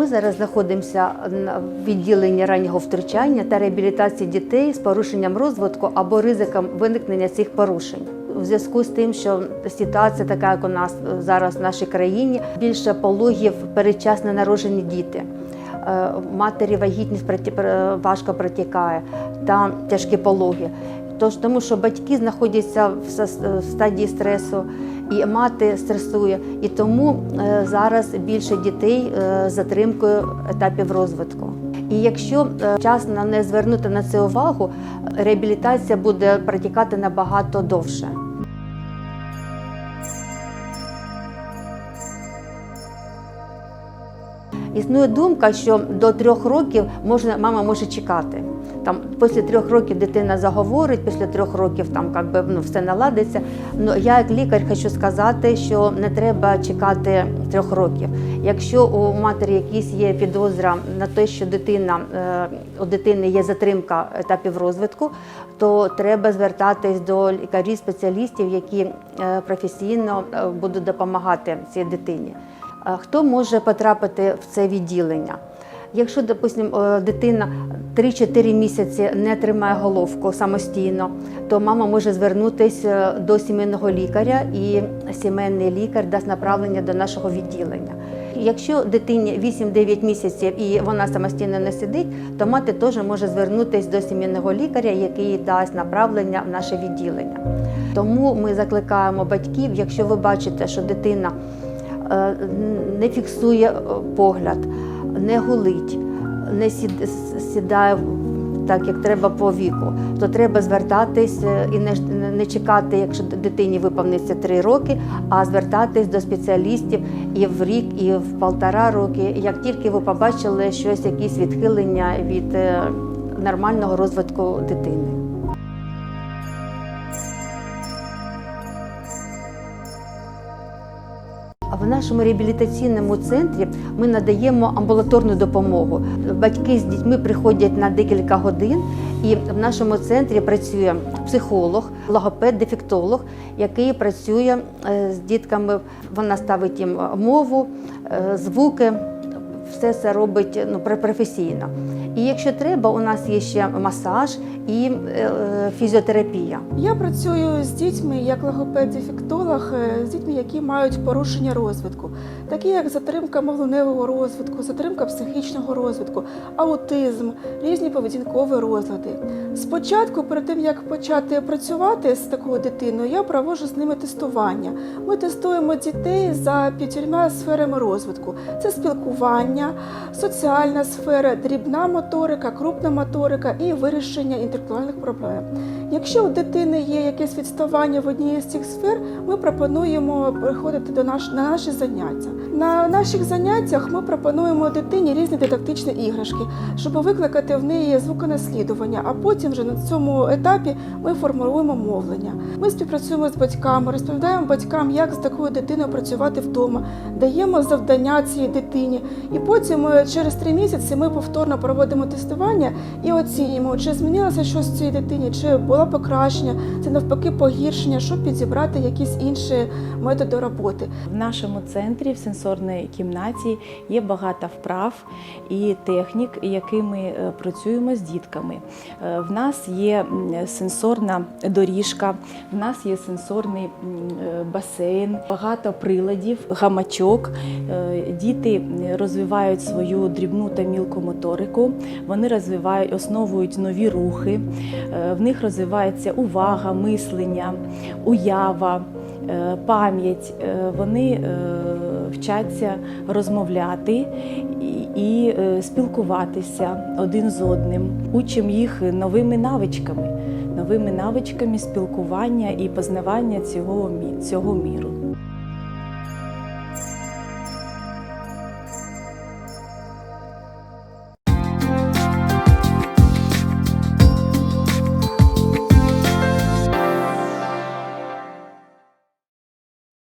Ми зараз знаходимося на відділенні раннього втручання та реабілітації дітей з порушенням розвитку або ризиком виникнення цих порушень. У зв'язку з тим, що ситуація така, як у нас зараз в нашій країні, більше пологів передчасно народжені діти. Е, Матері вагітність важко протікає та тяжкі пологи. Тож тому, що батьки знаходяться в стадії стресу, і мати стресує, і тому е, зараз більше дітей е, затримкою етапів розвитку. І якщо е, вчасно не звернути на це увагу, реабілітація буде протікати набагато довше. Існує думка, що до трьох років можна мама може чекати. Там після трьох років дитина заговорить, після трьох років там как би, ну, все наладиться. Ну я як лікар хочу сказати, що не треба чекати трьох років. Якщо у матері якісь є підозра на те, що дитина е, у дитини є затримка етапів розвитку, то треба звертатись до лікарів-спеціалістів, які е, професійно е, будуть допомагати цій дитині. Хто може потрапити в це відділення? Якщо, допустимо, дитина 3-4 місяці не тримає головку самостійно, то мама може звернутися до сімейного лікаря, і сімейний лікар дасть направлення до нашого відділення. Якщо дитині 8-9 місяців і вона самостійно не сидить, то мати теж може звернутися до сімейного лікаря, який дасть направлення в наше відділення. Тому ми закликаємо батьків, якщо ви бачите, що дитина е, не фіксує е, погляд, не гулить, не сідає так, як треба по віку, то треба звертатись е, і не, не чекати, якщо дитині виповниться 3 роки, а звертатись до спеціалістів і в рік, і в полтора роки, як тільки ви побачили щось, якісь відхилення від е, нормального розвитку дитини. В нашому реабілітаційному центрі ми надаємо амбулаторну допомогу. Батьки з дітьми приходять на декілька годин, і в нашому центрі працює психолог, логопед, дефектолог, який працює е, з дітками. Вона ставить їм мову, е, звуки. Все це робить ну, професійно. І якщо треба, у нас є ще масаж і е, е, фізіотерапія. Я працюю з дітьми як логопед-дефектолог, е, з дітьми, які мають порушення розвитку, такі як затримка мовленевого розвитку, затримка психічного розвитку, аутизм, різні поведінкові розлади. Спочатку, перед тим як почати працювати з такою дитиною, я проводжу з ними тестування. Ми тестуємо дітей за п'ятьма сферами розвитку: це спілкування, соціальна сфера, дрібна моторика, крупна моторика і вирішення інтелектуальних проблем. Якщо у дитини є якесь відставання в одній з цих сфер, ми пропонуємо приходити до наш, на наші заняття. На наших заняттях ми пропонуємо дитині різні дидактичні іграшки, щоб викликати в неї звуконаслідування, а потім вже на цьому етапі ми формуємо мовлення. Ми співпрацюємо з батьками, розповідаємо батькам, як з такою дитиною працювати вдома, даємо завдання цій дитині. І потім е, через три місяці ми повторно проводимо тестування і оцінюємо, чи змінилося щось в цій дитині, чи було покращення, чи навпаки погіршення, щоб підібрати якісь інші методи роботи. В нашому центрі в сенсорній кімнаті є багато вправ і технік, якими е, працюємо з дітками. Е, В нас є сенсорна доріжка, в нас є сенсорний е, басейн, багато приладів, гамачок. Діти розвивають свою дрібну та мілку моторику. Вони розвивають, основують нові рухи. Е, В них розвивається увага, мислення, уява е, пам'ять, е, вони вчаться розмовляти і- спілкуватися один з одним. Учимо їх новими навичками, новими навичками спілкування і познавання цього, цього міру.